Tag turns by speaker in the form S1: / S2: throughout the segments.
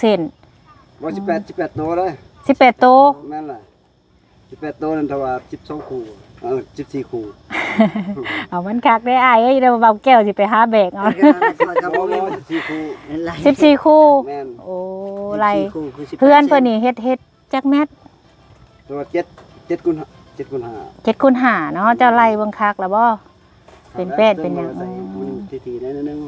S1: เส้น
S2: บ่สิบแปดสิบแปดโตเลย
S1: 18โต
S2: แม่นล่ะสิบแปดโตนั่นถ้าว่าสิบสองคู่เออสิบสี่คู่
S1: เอามันคักได้อ้ายเอ้ยเดี๋ยวเบาแก้วสิไปหาแบกเอา
S2: ครับบ่บ่สิบสี่คู่
S1: 14คู่
S2: แม่น
S1: โอ้ไร
S3: คู่คือสิบแปด
S1: เพื่อนเพิ่นนี่เฮ็ดเฮ็ดจักแมตร
S2: ตัวเจ็ดเจ็ดคูณห้าเจ็ดคูณห้า
S1: เจ็ดคูณห้าเนาะเจ้าไล่เบิ่งคักแล้วบ่เป็นแป้นเป็นหยัง
S2: ใส่มันทีๆหนิดนึง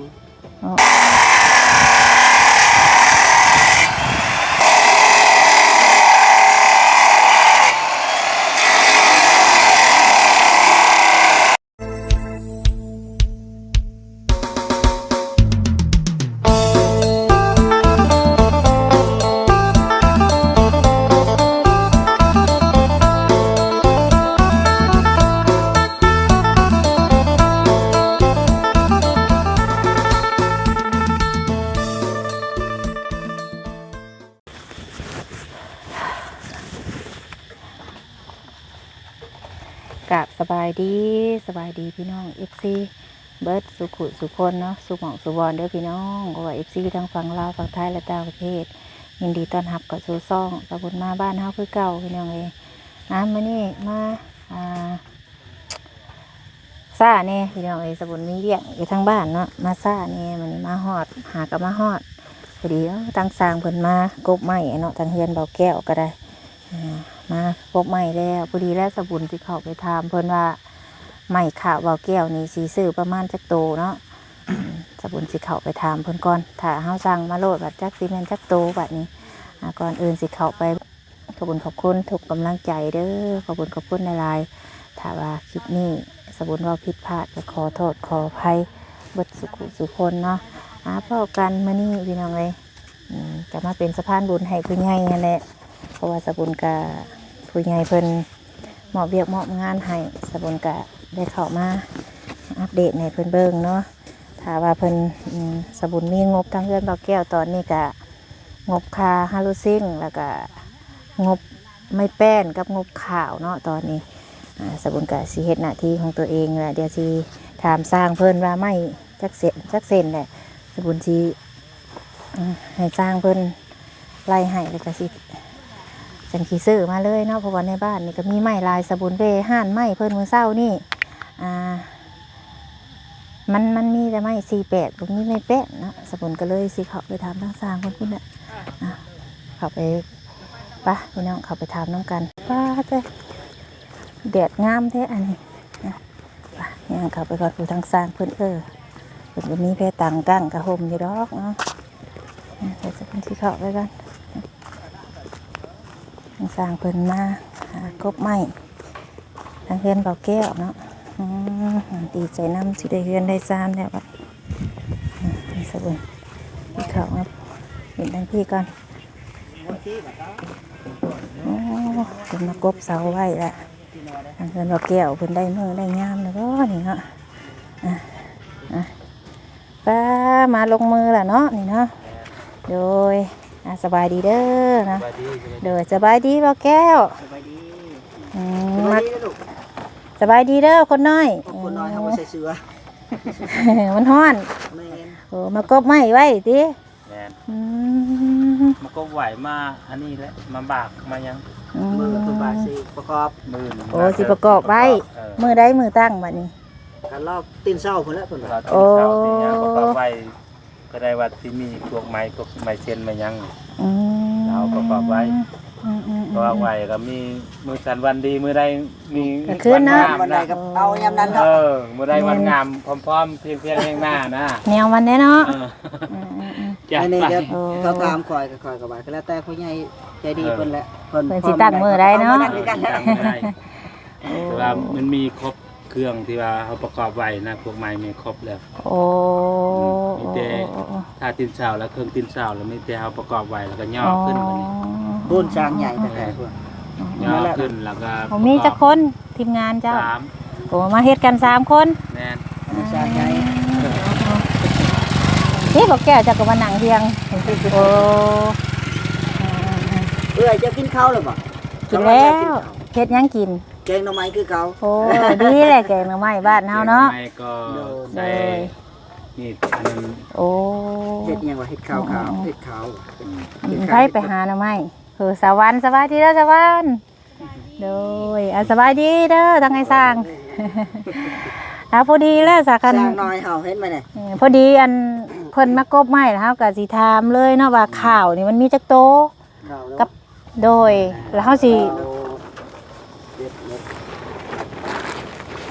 S2: า
S1: ยดีสบายดีพี่น้อง FC เบิร์ดสุขุสุคนเนาะสุหมองสุบอลเด้อพี่น้องก็ว่า FC ทั้งฝั่งลาวฝั่งไทยและต่างประเทศ ยินดีต้อนรับกับสู่ซ่องตะบุญมาบ้านเฮาคือเก่าพี่น้องเอยอะมานี่มาอ่าซ่าแน่พี่น้องเอยสบุญมีเรียกอยู่ทางบ้านเนาะมาซ่าแน่มันมาฮอด หากับมาฮอดพอดีตั้งสร้างเพิ่นมากบไม้เนาะทางเฮือนเบาแก้วก็ได้ มาพบใหม่แล้วพอดีแล้วสบุญที่เขาไปทำเพิ่นว่าใหม่ข่าวเบาแก้วนี่สีซื้อประมาณจักโตเนาะอืมสบุญสิเขาไปทำเพิ่นก่อนถ้าเฮาสั่งมาโลดบัดจักซีเมนจักโตบัดนี้ก่อนอื่นสิเขาไปขอบคุณขอบคุณทุกกำลังใจเด้อขอบคุณขอบคุณในไลน์ถ้าว่าคลิปนี้สบุญว่าผิดพลาดก็ขอโทษขออภัยบิดสุขุสุคนเนาะอาพ่อกันมานี่พี่น้องเลยจะมาเป็นสะพานบุญให้ผู้ใหญ่นั่นแหละ เพราะว่าสบุญกาผู้ใหญ่เพิ่นเหมอบเบียกเหมอบงานให้สบุนกะได้เข้ามาอัปเดตในเพิ่นเบิ่งเนาะถ้าว่าเพิ่นสบุนมีงบทางเรื่อนบ่าแก้วตอนนี้กะงบคาฮาลูซิ่งแล้วก็งบไม่แป้นกับงบข่าวเนาะตอนนี้สบุนกะสิเฮ็ดหน้าที่ของตัวเองแหละเดี๋ยวสิถามสร้างเพิ่นว่าไม่จักเสร็จจักเซ็นแหละสบุนสิอืมให้สร้างเพิ่นไล่ให้แล้วก็สิ จังขี่ซื้อมาเลยเนาะเพราะว่าในบ้านนี่ก็มีไม้ลายสบุนเบห่านไม้เพิ่นมือเศร้านี่อ่ามันมันมีแต่ไม้สี่แปดผมมีไม้แปะเนาะสบุนก็เลยสิเขาไปทำทั้งสร้างคนพุ่นน่ะอะเขาไปปะพี่น้องเขาไปทำน้ำกันป้าเจ้แดดงามแท้อันนี้นะไปย่างเขาไปก่อนผู้ทั้งสร้างเพิ่อนเออเพิ่นก็มีเพตังกั้งกระหมอยู่ดอกเนาะอะเดี๋ยวจะเป็นที่เขาไปกัน สร้างเพิ่นมาหากบไม้ทางเฮือนเบาแก้วเนาะดีใจน้ำสิได้เฮือนได้ซามแล้วอืมนี่สบุนพี่เขาครับเห็นทางพี่ก่อนโอ้เพิ่นมากบเสาไว้ละทางเฮือนเบาแก้วเพิ่นได้มือได้งามแล้วก็นี่เนาะอะอะป้ามาลงมือแล้วเนาะนี่เนาะโดย อะสบายดีเด้อนะ
S3: สบายดีสบายดี
S1: เด้อสบายดีบ่แก้ว
S3: สบายดี
S1: อืม
S3: สบา
S1: มั
S3: ย
S1: ก
S3: ดีนะลูก
S1: สบายดีเด้อคนน้อย
S3: ขอบคุณน้อยเขามาใส่เสื้อ
S1: มันฮ้อน
S3: แม่น
S1: โอ้มากบไม้ไว้ติ
S4: แม่น
S1: อืม
S4: มันก็ไหวมาอันนี้แหละมาบากมายัง
S1: อืม
S3: มือตัวบาสิประกอบ
S4: มือ
S1: โอ้สิประกอบไว้
S4: เออ
S1: มือใดมือตั้งบัดนี้
S3: กันรอบตีนเศร้าคนละคนละ
S4: เราตีเสาตีเนี้ยประกอบไว้ ก็ได้ว่าที่มีพวกไม้พวกไม้เส้นไม้ยัง
S1: อืม
S4: เอาประกอบไว้
S1: อืมอืม
S4: เพราะว่าไหวก็มีมือสันวันดีมือใดมี
S1: ก็คือนะ
S4: วังาม
S3: วันใด
S4: นะ
S3: กับเอายำนั้น
S4: เอ
S3: เนาะ
S4: อมือใดวันงามพร้อมๆเพียงเพียงๆเพียงหน้านะ
S1: แนววันนี้เนาะ
S4: เออ
S1: อืมอืมอืม
S4: จัด
S3: อันนี้
S4: ไป
S3: เดี๋ยว
S1: โอ้
S3: เขาตามคอยกับคอยกับบ่ายก็แล้วแต่ผู้ใหญ่ใจดีเพิ่นแหละเพิ่น
S1: เพิ่นสิตั้งมื้อใดเนาะ
S3: อมื้อกันแล้ว
S4: ตั้งไม่ได้แต่ว่ามันมีครบเครื่องที่ว่าเขาประกอบไว้นะพวกไม้มีครบแล้ว
S1: โอ้
S4: มีแต่ถ้าตินเสาแล้วเครื่องตินเสาแล้วมีแต่เอาประกอบไว้แล้วก็ย่อขึ้นมานี่
S3: บุญช้างใหญ่แต่พวก
S4: ย่อขึ้นแล้วก็
S1: ผมมีจักคนทีมงานเจ้า
S4: สาม
S1: โอ้มาเฮ็ดกันสามคน
S4: แน่น
S3: บุญช้างใหญ่
S1: นี่บอกแก้วจะก็มานั่งเทียงโอ้
S3: เอ้ยจะกินข้าวหรือเปล่า
S1: กินแล้วเฮ็ดหยังกิน
S3: แกงหน่อไม้คือเขา
S1: โอ้ดีแหละแกงหน่อไม้บ้านเฮาเนาะ
S4: ไม่ก็
S1: โด
S4: ใส่
S1: ย
S4: นี่อันนั้น
S1: โอ้
S3: เฮ็ดหยังว่าเฮ็ดขาวขาวเฮ็ดขาว
S1: อืมใครไปหาหน่อไม้เออสวรรค์สบายดีเด้อสวรรค์โดยอะสบายดีเด้อทางไงสร้างอะพอดีแล้วสา
S3: ส
S1: กัน
S3: ร้างน้อยเฮาเห็นไหมเนี่ย
S1: เออพอดีอันเพิ่นมากบไม้แล้วเฮาก็สิถามเลยเนาะว่าข้าวนี่มันมีจักโต
S3: ขาว
S1: กับ โดยแล้วเฮาสิ
S2: เจ็ดเม็ด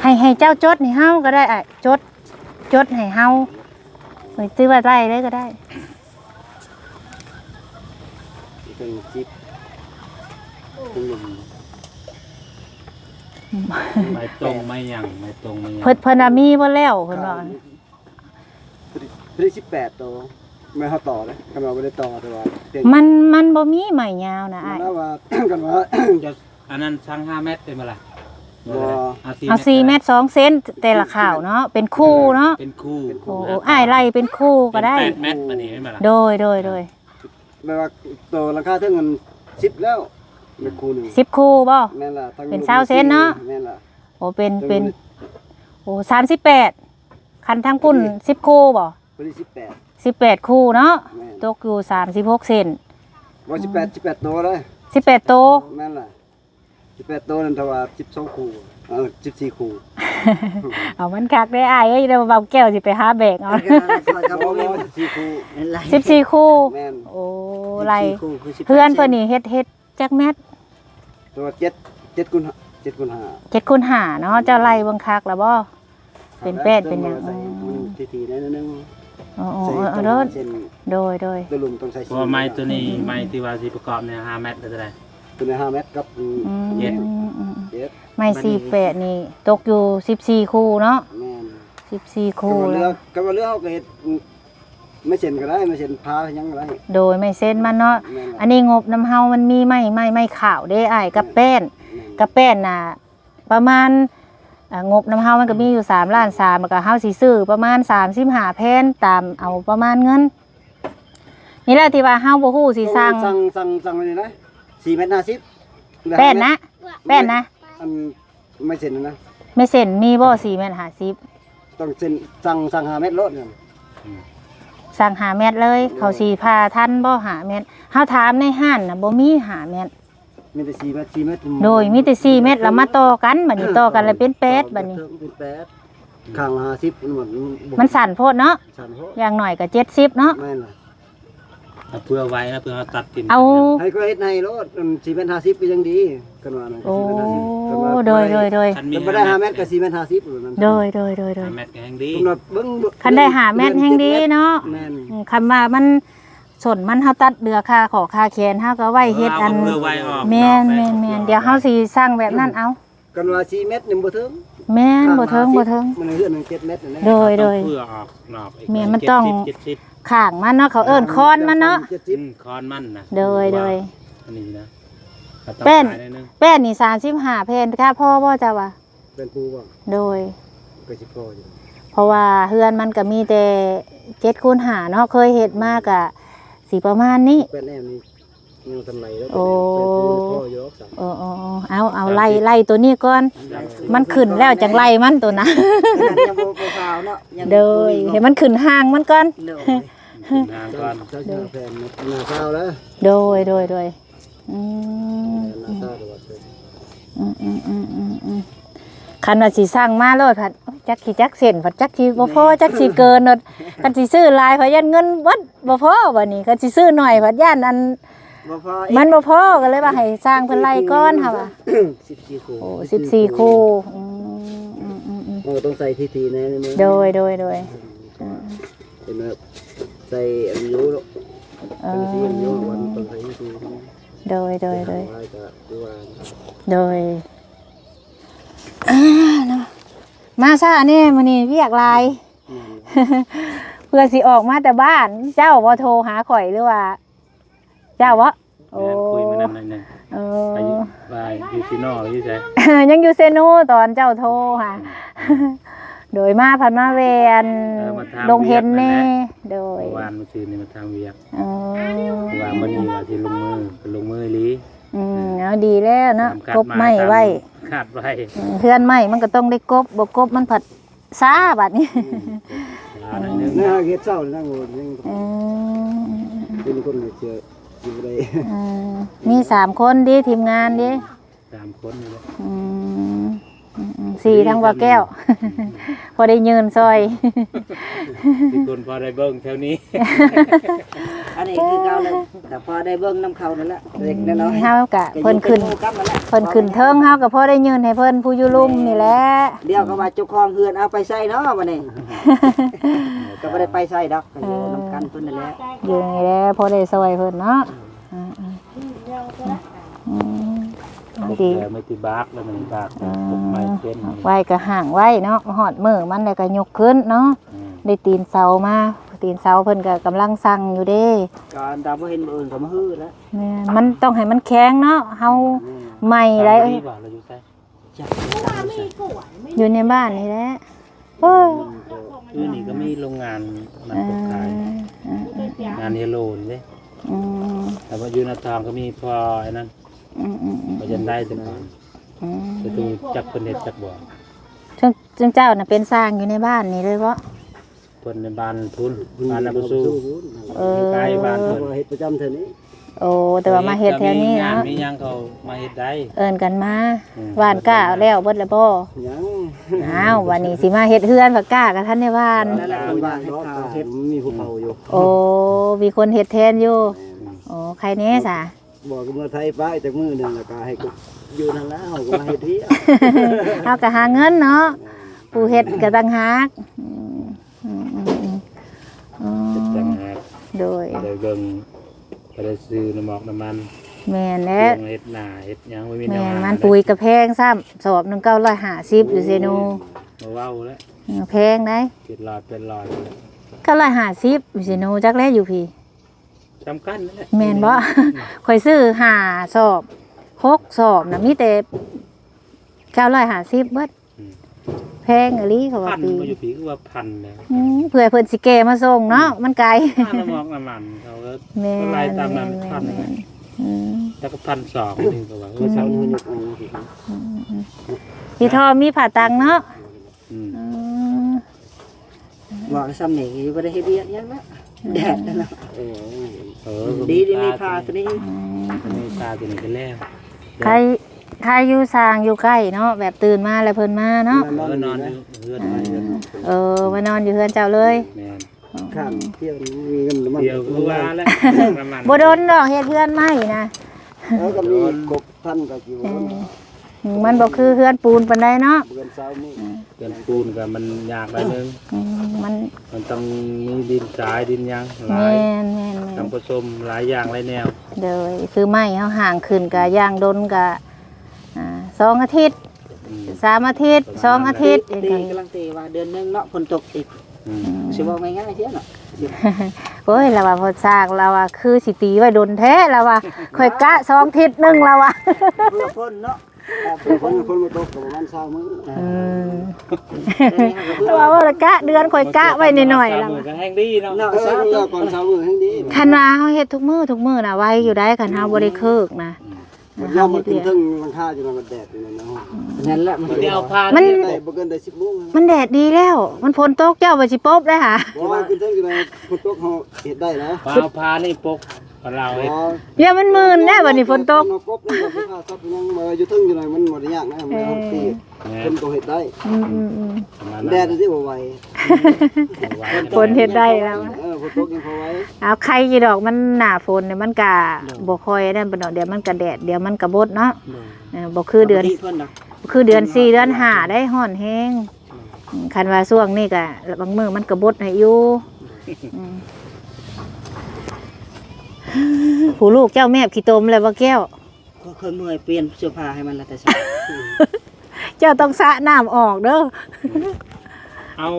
S1: ให้ให้เจ้าจดให้เฮาก็ได้อะจด จดให้เฮาเอ้ยตื้อว่าไร่เลยก็ได้
S2: เป็นสิบเป็นหนึ่ง
S4: ไม่ตรงไม่หยังไม่ตรงไม่หยัง
S1: เพิ่นเพิ่นน่ะมีบ่แล้วเพิ่นว่า
S2: พอดีสิบแปดตัวไม่เขาต่อเลยกันว่าไม่ได้ต่อแต่ว่าเก่ง
S1: มันมันบ่มีไม้ยาวนะ
S2: มั
S1: อ้านย
S2: น่าว่ากันว่า
S4: จะอันนั้นช่าง5เมตรเป็นบ่ล่ะ
S2: บ่
S1: เอา4เมตร2เซนแต่ละข้าวเนาะเป็นคู่เนาะ
S4: เป็นคู่
S1: โอ้โอ้อ้ายไล่เป็นคู่ก็ได้
S4: เป็น8เมตรบัดนี้เห็นบ่ล่ะ
S1: โดยโดยโดย
S2: แปลว่าตัวราคาเท่าเงินสิบแล้วเป็นคูหนึ่ง
S1: 10คู่บ่
S2: แม่นล่ะทั้ง
S1: เป็นเศร้าเซนเนาะ
S2: แม่นล่ะ
S1: โอ้เป็นเป็นโอ้38คันทั้งพุ่น10คู่บ่
S2: พอดีสิบแปด
S1: 18 คู่เนาะ
S2: แม่น
S1: ตกอยู่36เซน
S2: ว่าสิบแปดสิบแปดตัวเลย
S1: 18โตว
S2: แม่นล่ะ สิบแปดตัวนั่นถ้าว่าสิบสองคู่เออสิบสี่คู่
S1: เอามันคักได้อ้ายเอ้ยเดี๋ยวเบาแก้วสิไปหาแบกเอา
S3: ครับ
S2: บ่
S3: บ่
S2: บ่สิบสี่คู่
S1: 14คู่
S2: แม่น
S1: โอ้ไล่
S3: คู่คือ18
S1: เพื่อนเพิ่นนี่เฮ็ดเฮ็ดจักแมตร
S2: ตัวเจ็ดเจ็ดคูณห้าเจ็ดคูณห้า
S1: เจ็ดคูณห้าเนาะเจ้าไล่เบิ่งคักแล้วบ่ เป็นแป้นเป็นหยัง
S2: ใส่มันทีๆนิดนึง
S1: อ๋อ
S2: ใส่
S1: ๆเอา
S2: ต้
S1: เด้อ
S2: เส้น
S1: โดยโดย
S2: ตัวลุมต้องใส่
S4: เพราะว่าไม้ตัวนี้ไม้ที่ว่าสิประกอบเนี่ย5เมตรได้เท่าไหร่
S2: ตัวนี้ห้าเมตรกับ
S1: อืม
S4: เย็ด
S1: อืม
S2: เจ็ด
S1: ไม่สี่แปดนี่ ตกอยู่สิบสี่คู่เนาะ
S2: แม่น
S1: สิบสี่
S2: ก็
S1: คู่
S2: ว่าเรื
S1: แล้
S2: อ
S1: ว
S2: ก็ว่าเรือเขาก็เฮ็ดไม่เส้นก็ได้ไม่เส้นพายังก็ได้
S1: โดยไม่เส้นมันเนาะ
S2: แม่นล่ะ
S1: อันนี้งบน้ำเฮามันมีไม่ไม่ไม่ข่าวได้อ้ายกับแป้น
S2: แม่น
S1: กับแป้นน่ะประมาณอ่างบน้ำเฮามันก็มีอยู่สามล้านสามแล้วก็เฮาสิซื้อประมาณสามสิบห้าแผ่นตามเอาประมาณเงิน นี่แหละที่ว่าเฮาบ่ฮู้สิสร้าง
S2: สั่งสั่งสั่งไว้นี่นะ 4เมตร50
S1: แป้นนะแป้นนะ
S2: อันไม่เส้นนะ
S1: ไม่เส้นมีบ่สี่เมตรห้าสิบ
S2: ต้องเส้นสั่งสั่ง5เมตรโลดนั่น
S1: สั่งหาเม็ดเลย เขาสีพาท่านบ่หาเม็ดเฮาถามในห้านน่ะบ่มีหาเม็ด
S2: มีแต่4เมตร4เมตร
S1: โดยมีแต่สี่เม็ดแล้วมาต่อกันบัดนี้ต่อกันแล้วเป็นแปดบัดนี้
S2: เป็นแปดข้างละ50มันหมด
S1: มันสั่นโพดเนาะ
S2: สั่นโพด
S1: อย่างหน่อยก็70เนาะ
S2: แม่นล่ะ
S4: เอาเพื่อไว้นะเพื่อเอาตัดทิ่ม
S1: เอา
S2: ให้ก็เฮ็ดให้โลดอัน4เมตร50ก็ยังดีกันว่านั่นก็
S1: โอ้
S2: 4เมตร50กันว่า
S1: โดยโดยโดย
S4: คันมี
S2: มันบ่ได้5เมตรก็4เมตร50นั่น
S1: โดยโดยโดยโดย
S4: 5เมตรก็แห่งดี
S2: กำหนดเบิ่ง
S1: คันได้หาเม็ดแห่งดีเนาะ
S2: แม่น
S1: อืมคันว่ามันส่วนมันเฮาตัดเดือค่าขอค่าแขนเฮาก็ไว้เฮ็ดอัน
S4: เพื่อไว้ออก
S1: แม่นแม่นแม่นเดี๋ยวเฮาสิสร้างแบบนั้นเอา
S2: กันว่า4เมตรนี่บ่ถึง
S1: แม่นบ่เทิงบ่เทิง
S2: มันเฮือนนึง7เมตรนั่นแหละ
S1: โดยโดย
S4: เพื่อออกนอกอีก
S1: แม่มันต้อง
S4: เจ็ดสิบ
S1: ข้างมันเนาะเขาเอิ้นคอนมันเนาะ
S4: อืมคอนมันนะ
S1: โดยโดย
S4: อันนี้นะก็ต้อง
S1: เป็น
S4: ขายได้นึง
S1: แป้นนี่35แผ่นค่ะพ่อบ่จ้ะวะ
S2: เป็นผู้บ่
S1: โดย
S2: ก็สิพออยู่
S1: เพราะว่าเฮือนมันก็มีแต่เจ็ดคูณหาเนาะเคยเฮ็ดมากอะสีประมาณนี้
S2: เป็นแอมนี่ยังทำไรแล้ว
S1: โอ้
S2: เป็นผู้พ่อยกสั่ง
S1: เออเออเออเอาเอาไล่ไล่ตัวนี้ก่อน มันขึ้นแล้วจังไล่มันตัวนะ
S3: ยังบ่บ่ฟาวเนาะยัง
S1: โดยเห็นมันขึ้นห่างมันก่อน
S3: โดย
S4: งานก่อน
S2: จ้าชาแฟนนาเศร้าแล้ว
S1: โดยโดยโดยอืม
S2: นาเศร้าตลอดย
S1: อืมอืมอืมอืมอืมคันว่าสิสร้างมาโลดผัดจักสิจักเส้นผัดจักสิบ่พอจักสิเกินโลดคันสิซื้อลายผัดยันเงินวัดบ่พอบัดนี้คันสิซื้อหน่อยผัดย่านอัน
S3: บ่พอ
S1: มันบ่พอก็เลยว่าให้สร้างเพิ่นไล่ก่อนค่ะว่า
S2: 14คู่
S1: โอ้สิบสี่คู่อืมอืมอืม
S2: มันก็ต้องใส่ทีทีๆในนี้
S1: โดยโดยโดย
S2: เป็นแบบ ใส่อายุเนาะ
S1: เอ
S2: เป็นสีอายุ
S1: อ
S2: วันต้องใส่ทีที
S1: โดยโดยโดย
S2: ไว้ก็ดูว่า
S1: โดยอ่าเนาะมาซะนี่มื้อนี้เรียกหลาย เพื่อสิออกมาแต่บ้าน เจ้าบ่โทรหาข่อยหรือว่า เจ้าบ่โอ้
S4: งานคุยมานำหน่อยหนึง
S1: เอ
S4: ไป
S1: อ
S4: ไปยูซิโน่หรือไส
S1: ยังอยู่เซโนตอนเจ้าโทรค่ะ โดยมาพันมาเวียนลงเห็นแน่โดย
S4: เมื่อวานเมื่อคืนนี่มาทำเวียก
S1: เออ
S4: เมื่อวานมื้อนี้ว่าสิลงมือก็ลงมืออีหลี
S1: อืมเอาดีแล้วเนาะ
S4: ตามคาด
S1: กบไม้ไว้
S4: คาดไว้
S1: อืมเพื่อนไม้มันก็ต้องได้กบบ่กบมันผัดซ่าบัดนี้
S4: คาหน่อยนึง
S2: หน้าเฮ็ดเศร้านั่งโง่ยัง
S1: อืม
S2: เป็นคนเชื่ออยู่ได้
S1: อืมมีสามคนดิทีมงานดิ
S4: สามคนนี่แหละ
S1: อืมอืมอืม สี่ทั้งว่าแก้ว พอได้ยืนซอย
S4: มีคนพอได้เบิ่งแถวนี้
S3: อันนี้คือเก่าเลยแต่พอได้เบิ่งน้ำเขานั่นแหละเล็กน้อย
S1: เฮากะ
S3: ก็อยู่
S1: เพิ่นขึ้น
S3: ป็หมู่กับนั่นแหละ
S1: เพิ่นขึ้นเทิงเฮาก็พอได้ยืนให้เพิ่นผู้อยู่ลุมนี่แหละ
S3: เดี๋ยวก็ว่าเจ้าของเฮือนเอาไปใส่เนาะวันนี้ก็บ่ได้ไปใส่ดอกก็อยู่นํกันเพิ่นนั่นแหละ
S1: อยู่นี่แหละพอได้ซอยเพิ่นเนาะอืมอืมอืม เอาดี
S4: แต่ไม่ติบากแล้วมันบาก
S1: อื
S4: ผมไม่
S1: ม
S4: เป็น
S1: ไว้ก็ห่างไว้เนาะหอดมือมันแล้วก็ยกขึ้นเนาะ
S4: อืม
S1: ได้ตีนเสามาตีนเสาเพิ่นก็กำลังสั่งอยู่เด้
S3: การดาวบ่เห็นมื้ออื่นก็มาฮื้อแล้ว
S1: แม่นมันต้องให้มันแข็งเนาะเฮาใหม่ได้
S4: ทำดีกว่าเราอยู่ใส่
S3: จ้ะ
S1: อยู่ในบ้านนี่แหละโอ้ย
S4: คือนี่ก็มีโรงงานมัน
S1: อ่า
S4: ตกขาย
S1: อ่าอ่างา
S4: นเฮโลนี่เด้
S1: อืม
S4: แต่ว่าอยู่นาทองก็มีพอไอ้นั่น
S1: อืมอืมอืม
S4: ก็ยันได้จังหวะ
S1: อืม
S4: จะดูจักเพิ่นเฮ็ดจักบ่
S1: จึงจึงเจ้าน่ะเป็นสร้างอยู่ในบ้านนี่เลยบ่
S4: เพิ่นในบ้านทุนบ้านนาบุสู
S1: เออ
S4: ใกล้บ้าน
S2: เพ
S4: เพิ่น
S2: ราะว่าเฮ็ดประจำเท่านี้
S1: โอ้แต่ว่ามาเฮ็ดแถวนี้
S4: มีงาน
S1: เนาะ
S4: มีหยังเขามาเฮ็ดได้
S1: เอิ้นกันมา
S4: อืม
S1: หวานก้าเอาแล้วเบิดแล้วบ่
S2: ยัง
S1: อ้าววันนี้สิมาเฮ็ดเฮือนผักก้ากับท่านในบ้าน
S3: นั่นแหละคนบ้านให้
S2: รอบ
S3: ข้าว
S2: เฮ็ดมีผู้เผาอยู่
S1: โอ้มีคนเฮ็ดแทนอยู่โอ้ใครแน่สะ
S2: บอกกับเมื่อไทยป้ายจากมือหนึงแล้วก็ให้กูอยู่ทางแล้วก็มาเฮ็ดเที่ยว
S1: เอาก็หาเงินเนาะผู้เฮ็ดก็ต่างหากอืมอืมอืมอืมอ๋อ
S4: จังหาก
S1: โดย
S4: ได้เบิ่งก็ได้ซื้อน้ำหมอกน้ำมัน
S1: แม่น
S4: เและเฮ็ดหน้าเฮ็ดหยังบ่มี
S1: แม่
S4: แนวนหา
S1: มันปุ๋ยกระแพงซ้ำสอบหนึ่งเก้าร้อยห้าสิบอยู่เซโน
S4: บ่เว้าแล้ว
S1: เออแพงได้
S4: คิดรอดเป็นรอด
S1: เก้าร้อยห้าสิบอยู่เซโนจักแลอยู่พี่
S4: สำคัญนั่นแหละ
S1: แม่นบ่ ข่อยซื้อห้าสอบหกสอบนะมีแต่เก้าร้อยห้าสิบเบิดแพงอหลีเขาว่า
S4: พัน
S1: ปี
S4: บ่อยู่ปีคือว่าพันแล้ว
S1: อืมเผื่อเพิ่นสิแกมาส่งเนาะมันไกล
S4: ค่าน้ำหมอกน้ำมันเขาก็
S1: แม่น
S4: ก็ไล่ตามนั้น
S1: แม่
S4: พัน
S1: แม่นอืม
S4: แล้วก็พันสองนี่ก็ว่าเออ
S2: เช้า
S4: เช้า
S2: นี้
S4: นี้
S2: ยกเอาสิครับ
S1: พี่ทอมีผ่าตังเนาะ
S4: อืม
S1: อืม
S3: บอกซ้ำนี่บ่ได้เฮ็ดเวียกหยังนะ แดดนั่นน่ะ
S2: เออ
S4: เออ
S3: ดีดีมีพาตัวนี้
S4: มีตาตัวนี้ก็แล้ว
S1: ใครใครอยู่สร้างอยู่ใกล้เนาะแบบตื่นมาแล้วเพิ่นมาเนาะ
S4: เออนอนอยู่เฮือนมาเฮือน
S1: เออมานอนอยู่เฮือนเจ้าเลย
S4: แม่น
S2: ข้ามเที่ยวมีเงินน้ำมัน
S4: เดียวคือว่าแล้วน้ำมัน
S1: บ่โดนดอกเฮ็ดเฮือนใหม่นะ
S2: แล้วก็มีกบท่านก็กี่วัน
S1: อื มมันบ่คือเฮือนปูนปานใดเนาะ
S2: เดือนเช้านี้
S4: เกินปูนก็มันยากหลายนึง
S1: อืมมัน
S4: มันต้องมีดินทรายดินหยังหลา
S1: แม่
S4: ย
S1: นแม่นแม่
S4: ต้อง
S1: น
S4: ผสมหลายอย่างหลายแนว
S1: เด้อคือไม้เฮาห่างขึ้นก็ย่างดนก็อ่าสองอาทิตย์
S4: อืม
S1: สามอาทิตย์สองอาทิตย์
S3: ตีกำลังตีว่าเดือนหนึงเนาะฝนตกอีก
S4: อืม
S3: สิบอกง่ายๆเที่ยเนาะ
S1: โอ้ยเราว่าพอสร้างเราว่าคือสิตีไว้ดนแท้เราว่าข่อยกะสองทิศหนึงเราว่า
S3: เพื่อฝนเนาะแต่
S2: เพื่
S3: เพื่
S2: อ
S3: อ
S2: ค
S3: ฝ
S2: น
S3: น
S2: คนมาตกกับประมาณเช้ามื้อ
S1: อืม
S3: แต่นี่ก็เพื่อ
S1: เราว่าว่ากะเดือนข่อยกะไว้หน่อยๆ
S4: สา
S1: เรา
S4: มมือก็แห้งดีเนาะ
S3: เนาะ
S2: เออ
S3: สา
S2: เมื่
S3: ธุ
S2: อก่อนเช้ามื้อให้ดี
S1: คันว่าเฮาเฮ็ดทุกมื้อทุกมื้อน่ะไว้อยู่ได้คันเฮาบ่ได้เคิกนะ
S2: มันยอมมันขึ้นถึงหลังคาจนมันแดดอยู่นั่นนะ
S3: นั่นแหละมัน
S4: เดี๋ยวเอาผ้า
S1: มัน
S4: เย
S2: ได้บ่เกินได้10โมง
S1: มันแดดดีแล้ว มันฝนตกเจ้าบ่สิปบได้หา
S2: บ่ว่าขึ้นถึงอยู่ในคนตกเฮาเฮ็ดได้นะ
S4: ผ้าเอาผ้านี่ปก กับเราเฮ็ด
S1: เดี๋ยวมันมื่นแน่บัดนี้ฝนตก
S2: กบนี่ก็ผ้าซับยังมาอยู่ถึงอยู่หน่อยมันบ่ได้ยากนะมันเอาตี
S4: แม่
S2: คนก็เฮ็ดได้
S1: อืมอืมอืม
S4: ประมาณ
S2: แด
S4: นั้น
S2: ดที่บ่ไหว
S4: เอาไว้
S1: ฝนเฮ็ดได้แล้ว
S2: เออฝนตกยังพอไหว
S1: เอาใครกี่ดอกมันหน้าฝนเนี่ยมันก็บ่ค่อยนั่นปานดอกเดี๋ยวมันก็แดดเดี๋ยวมันก็บดเนาะเออบ่คือเดือน
S3: เพิ่นน่ะ
S1: คือเดือน4เดือน5ได้ฮ้อนแฮงอืมคันว่าช่วงนี้ก็บางมื้อมันก็บดให้อยู่อืม ผู้ลูกเจ้าแม่ขี้ตมแล้วบ่แก้ว
S3: ก็เคยเมื่อยเปลี่ยนเสื้อผ้าให้มันละแต่เช้า
S1: เจ้าต้องสระน้ำออกเด้อ
S4: เอา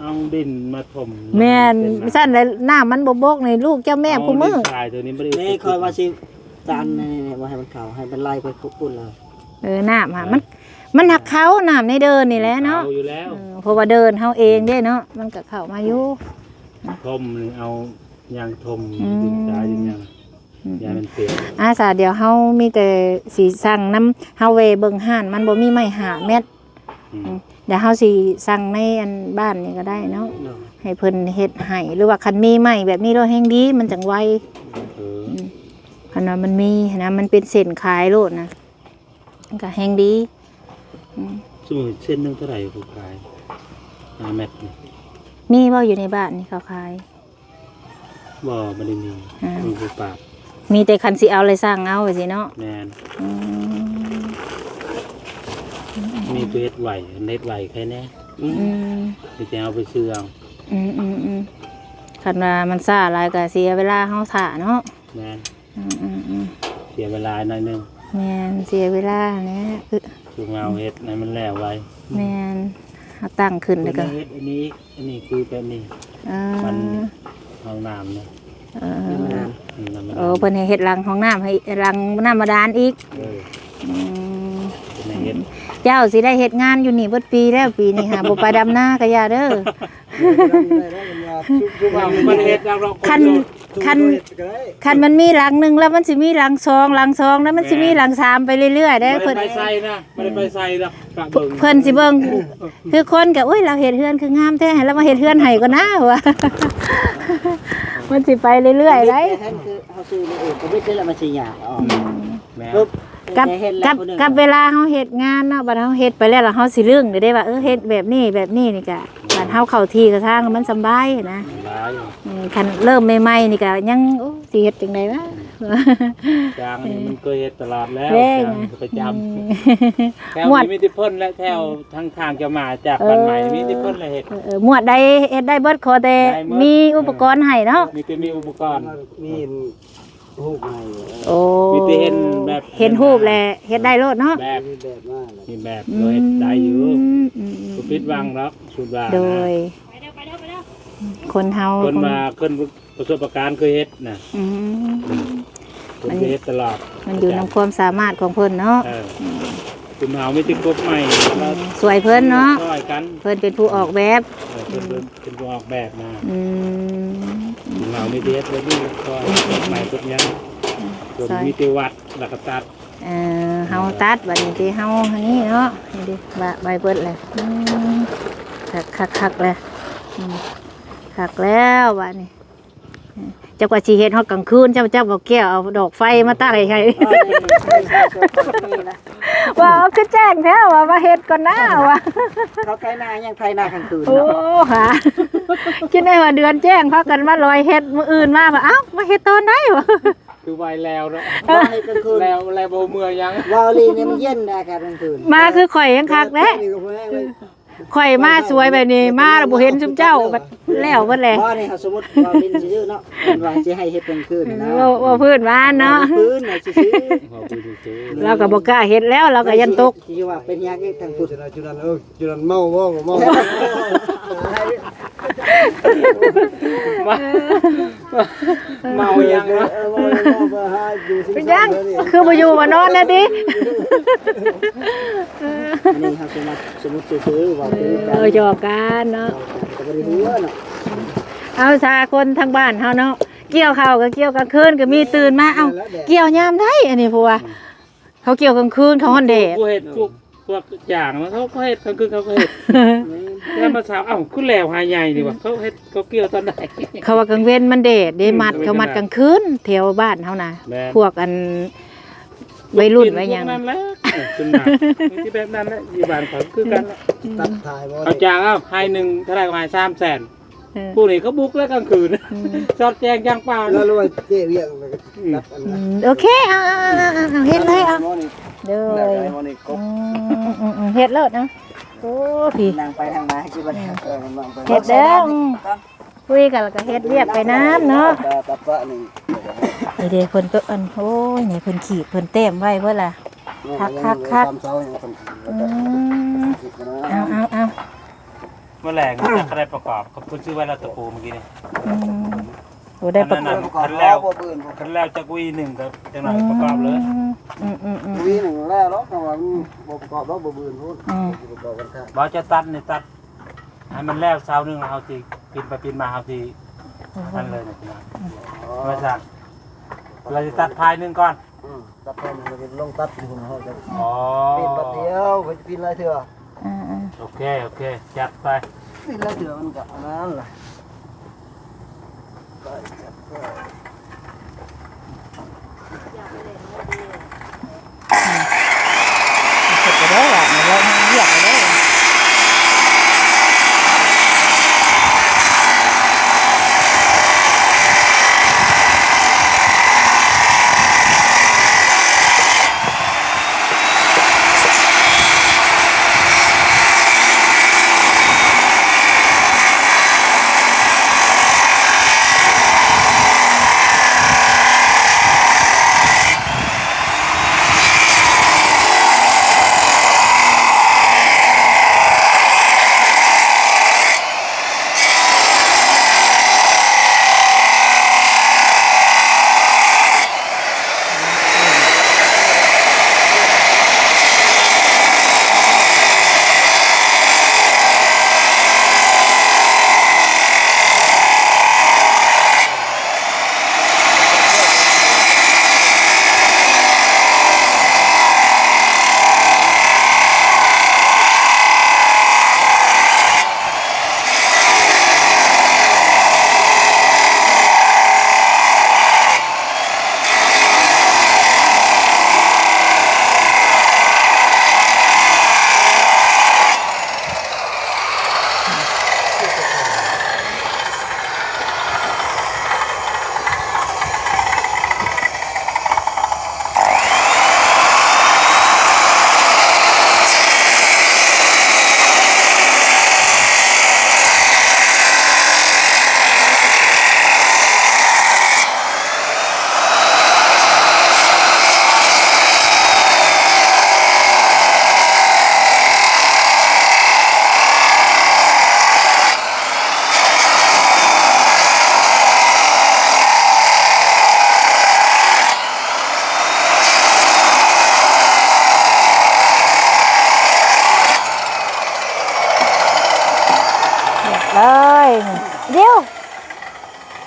S4: เอาดินมาถม
S1: แม่น
S4: เป็
S1: ซั่นแล้วน้ำมันบ่บกในลูกเจ้าแม่ผู้มือ
S4: เาดินทรายตัวนี้บ่ได้
S3: นี่คอยว่าสิจานนี่ๆว่าให้มันเข้าให้มันไล่ไปคุกปุ่นเลย
S1: เออน้ำอะมัน มันหักเขาน้ำในเดินนี่แหละเนาะ
S4: ออยู่แล้ว
S1: เออเพราะว่าเดินเฮาเองเด้เนาะมันก็เข้ามาอยู่
S4: ถมนี่เอา ยางถม
S1: อืม
S4: ดินทรายดินหยังยางมันเปียก
S1: อาสาเดี๋ยวเฮามีแต่สีสั่งน้ำเฮาเวเบิ่งห่าน มันบ่มีไม้หาเม็ด
S4: อืม
S1: เดี๋ยวเฮาสิสั่งในอันบ้านนี่ก็ได้เนาะ
S2: เนาะ
S1: ให้เพิ่นเฮ็ดให้หรือว่าคันมีใหม่แบบนี้โลดแห่งดีมันจังไว
S4: เออ
S1: คันว่ามันมีนะมันเป็นเส้นขายโลดนะมันก็แห่งดีอืม
S4: สมมุติเส้นหนึงเท่าไหร่ผู้ขาย5เม็ดนี่
S1: มีบ่อยู่ในบ้านนี่เขาขาย
S4: บ่บ่ได้มี
S1: อ่า
S4: มีผู้ปาก
S1: มีแต่คันสิเอาเลยสร้างเอาไปสิเนาะ
S4: แม่น
S1: อืม
S4: มีผู้เฮ็ดไหวเฮ็ดไหวแค่นี้
S1: อืม
S4: มีแต่เอาไปซื้อเอา
S1: อืมอืมอืมคันว่ามันซ่าหลายก็เสียเวลาเฮาถ่าเนาะ
S4: แม่น
S1: อืมอืมอืม
S4: เสียเวลาหน่อยหนึง
S1: แม่นเสียเวลาเนี่ยคือ
S4: คือเอาเฮ็ดให้มันแล้วไว
S1: แม่นเอาตั้งขึ้น
S4: คุ
S1: แล้ว
S4: ณ
S1: ก็
S4: เฮ็ดอันนี้อันนี้คือแบบนี้
S1: เอ
S4: มัน
S1: อ
S4: ห้องน้ำเนี่ย
S1: เออ
S4: อืมน้ำมัน
S1: เออเพิ่นให้เฮ็ดรังของน้ำให้รังน้ำบาดาลอีก
S4: เออ
S1: อืม
S4: เป็นให้เฮ็ด
S1: เจ้าสิได้เฮ็ดงานอยู่นี่เบิดปีแล้วปีนี้หาบ่ไปดำนาก็อย่าเด้อ
S4: ว่ามันเฮ็ดแล้วเรา
S1: คันคันคันมันมีหลังหนึงแล้วมันสิมีหลังสองหลังสองแล้วมันสิมีหลังสามไปเรื่อยๆได้
S4: ไม่
S1: เพิ่น
S4: ได้ไปใส่นะไม่ได้ไปใส่หรอกกะเบิ่ง
S1: เพิ่นสิเบิ่งคือคนก็อุ้ยเราเฮ็ดเฮือนคืองามแท้ให้เรามาเฮ็ดเฮือนให้ก็นะว่ามันสิไปเรื่อยๆได้
S3: แทนคือเฮาซื้อนี่เองก็ไม่ได้ละมันสิยากอ๋อ
S4: แม่
S3: ปึ๊บ
S1: กับ
S3: แต่เห็นแล้
S1: กั
S3: ว
S1: บ
S3: ผู้หนึ่ง
S1: กับเวลาเฮาเฮ็ดงานเนาะบัดเฮาเฮ็ดไปแล้วแล้วเฮาสิลืมได้ว่าเออเฮ็ดแบบนี้แบบนี้นี่ก็บัดเฮาเข้าที่ก็ทางมันสำบายนะ
S4: หลาย
S1: อืมคันเริ่มใหม่ๆนี่ก็ยังโอ้สิเฮ็ดจังไดวะ
S4: จางนี่มันเคยเฮ็ดตลอดแล้ว
S1: เร่ง
S4: จางประจ
S1: อืมำ
S4: แถว
S1: หมวด
S4: นี้มีที่พ่นและแถวทางทางจะมาจากบ้านใหม่มีที่พ่นและเฮ็ด
S1: เออเออหมวดใดเฮ็ดได้เบิดขอแต่
S4: ได้หมด
S1: มีอุปกรณ์ให้เนาะ
S4: มีแต่มีอุปกรณ์
S2: มี หูกใหม่
S1: โอ้
S4: มีแต่เห็นแบบ
S1: เห็นรูปแหละเฮ็ดได้โลดเนาะ
S4: แบบ
S2: มีแบบมากเลย
S4: มีแบบโดยได้อยู่
S1: มอืมอืม
S4: สุพิษวังรับสุดว่า
S1: โด
S4: นะ
S1: ยคนเฮา
S4: คนมาคนประสบการณ์เคยเฮ็ดนะ
S1: อืม
S4: คนเคยเฮ็ดตลอด
S1: มันอยู่ในความสามารถของเพิ่นเนาะ
S4: เออคุณเฮาไม่ติดกบใหม่แล้ว
S1: สวยเพิ่นเนาะ
S4: ช่วยกัน
S1: เพิ่นเป็นผู้ออกแบบ
S4: เออเพิ่นเป็นเป็นผู้ออกแบบมา
S1: อืม
S4: คุณ เฮาไม่ได้เฮ็ดเลยนี่ช่วยกบใหม่กบยังส่วน
S1: ซอย
S4: มีแติวัดแล้วก็ตัด
S1: เอ่อเฮาตัดบัดนี้ที่เฮาอันนี้เนาะนี่ดิบะใบเบิดเลยอืมคักคักคักเลยอืมคักแล้วบัดนี้ เจ้ากว่าสิเฮ็ดฮอดกลางคืนเจ้าเจ้าบ่แก้วเอาดอกไฟมาตั้งให้ให้ว่าเอาคือแจ้งแท้ว่ามาเฮ็ดก่อนนะว่า
S3: เขาไถนายังไถนากลางคืน
S1: โอ้
S3: เนาะ
S1: ค่ะคิดได้ว่าเดือนแจ้งพากันมาลอยเฮ็ดมื้ออื่นมาว่าเอ้ามาเฮ็ดตอนไหนวะ
S4: คือไวแล้วเนาะ
S3: ว่าให้กลางคืน
S4: แล้วแล้วบ่เมื่อยัง
S3: วาวลีนี่มันเย็นอากาศกลางคืน
S1: มาคือข่อยยังคักแท้
S2: นี่ก็พอแห้งเลย
S1: ข่อยมาสวยแบบนี้มาแล้วบ่เห็นซุมเจ้าบัดแล้วเบิดแหละ
S3: ว่านี่เขาสมมุติวาวลินซื่อๆเนาะมันว่าสิให้เฮ็ดกลางคืนนะ
S1: ว่าว่าพื้นบ้านเนาะ
S3: พื้นน่ะซื่อ
S4: ขอบคุณซื้อ
S1: เราก็บ่กล้าเฮ็ดแล้วเรา
S3: ๆ
S1: ก็ยันตก
S3: สิว่าเป็นยากเอกทางพุทธ
S2: จุดนั้นจุดนั้นเออจุดนั้นเมาบ่เมา
S4: มา เมายังวะ
S2: เออเมาเมาเบอร์ห้าอยู่สิบ
S1: เป็น
S2: สา
S1: ยั
S2: ม
S1: ง
S2: เดือนนี่
S1: คือบ่อยู่บ่นอนนะติ
S3: อันนี้เขาสมมุติสมมุติซื่อๆว่าคือ
S1: เออหยอกกันเนาะ
S3: ก็บ่ได้รู้เนาะ
S1: เอาซาคนทางบ้านเฮาเนาะเกี่ยวข้าวก็เกี่ยวกลางคืนก็มีตื่นมาเอ้าเกี่ยวยามได้อันนี้เพราะว่าเขาเกี่ยวกลางคืนเขาฮ้อนแดด
S4: กูเห็ดพวกพวกอย่างแล้วเขาก็เห็ดกลางคืนเขาก็เห็ด แล้วมาสาวเอ้าคุณแล้วหายใหญ่ดีว่ะเขาเห็ดเขาเกี่ยวตอนไหน
S1: เขาว่ากลางเว้นมันแดดเด้มัดเขามัดกลางคืนแถวบ้านเฮานะ
S4: แม่น
S1: พวกอันวัยรุ่นวัยหยัง
S4: พวกนั่นแหละคุณหนักมีที่แบบนั้นแหละอยู่บ้านเขาคือกันแหละ
S2: ตัดถ่ายบ่
S4: เอาจางเอ้าให้หนึ่งเท่าไหร่ก็ให้สามแสน
S1: เออ
S4: ผู้นี้เขาบุกแล้วกลางคืน
S1: อืม
S4: จอดแจงยางเปล่า
S2: แล้วรู้ว่าเจ๊เรียกไปก็ตัดอัน
S1: อื
S2: นั้น
S1: มโอเคเอาเอาเอาเอาเอาเฮ็ดเลยเอา
S2: หมอนี่
S1: เด้อ
S2: แล้วไอ้หมอนี่ก
S1: อื
S2: บ
S1: มอืมอืมเฮ็ดเลยนะ โอ้พี่
S3: นั่งไปทางมาสิบ่ได้
S2: เออมันไป
S1: เฮ็ดเด้ออืมคุยกันแล้วก็เฮ็ดเรียกไปน้ำเนาะ
S2: ตัดตัดปะนี่
S1: นี่เด้เพิ่นก็อันโอ้ยนี่เพิ่นขีดเพิ่นเต็มไว้เพิ่นล่ะคักคักคัก
S2: ตามเสาอย่างสำคัญ
S1: อืมเอาเอาเอา
S4: เมื่อแรงจะได้ประกอบขอบคุณชื่อว่าเราตะปูเมื่อกี้นี่
S1: อืม โอ้ได้ประกอบ
S2: ประกอบแล้วบ่ปืน
S4: คันแล้วจากวีหนึ่งกับจังหวะประกอบเลย
S1: อืมอืมอืม
S2: วีหนึ่งแล้วเนาะเพราะว่ามันบ่ประกอบแล้วบ่ปืนพูด
S1: อืม
S2: ประกอบกันค่ะ
S4: บอจะตัดเนี่ยตัดให้มันแล้วเช้าหนึงเอาทีปีนไปปีนมาเอาทีนั่นเลยนะพี่น้อง
S2: อ๋อ
S4: ไม่สั่งเราจะตัดพายหนึ่งก่อน
S2: อืมตัดไปมันก็ลงตัดที่หุ่นเฮาจะ
S4: อ๋อ
S2: ปีนบัดเดียวก็จะปีนหลายเทื่อ
S1: อ่าอ่า
S4: โอเคโอเคจัดไป
S3: นี่แล้วเดี๋ยวมันก็อันนั้นล่ะ
S1: เส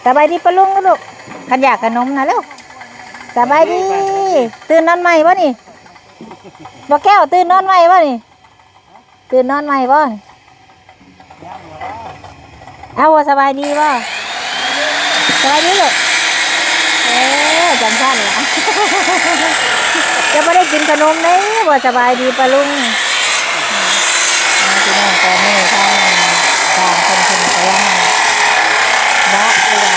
S1: สบายดีปะลุงนะลูกขันอยากขนมนะลูกสบายดี ตื่นนอนใหม่ป่นี่บ่แก้วตื่นนอนใหม่ป่นี่ ตื่นนอนใหม่ป่ะเอาสบายดีป่สบายดีลูกเออจังสั้นล่ะจะไม่ได้กินขนมเลยว่าสบายดีปะลุงพี่น้องตอนนี้ทางทางคนคนกำลัง วัดเวลา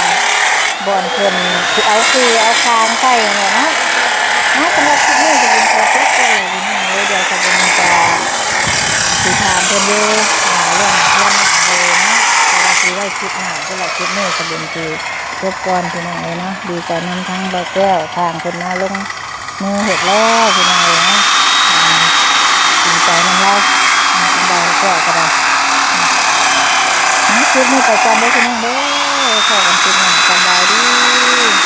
S1: บอนเพิ่นที่เอาคือเอาคางใส่เนี่ยนะนะสำหรับคลิปนี้จะเป็นตัวเล็กเลยพี่น้องเลยเดี๋ยวจะเป็นจะสีถามเพิ่นดูอ่าเรื่องเรื่องหนังเลยนะแต่ว่าสีไว้คลิปหน้าสำหรับคลิปนี้จะเป็นคือรบกวนพี่น้องเลยนะดีใจนำทั้งใบแก้วทางเพิ่นมาลงมือเห็ดแล้วพี่น้องเลยนะดีใจนำเราสบายก็ก็ได้นะคลิปนี้ไปก่อนเด้อคุณน้องเด้อ ขอกันคลิปหนึ่งสบายดี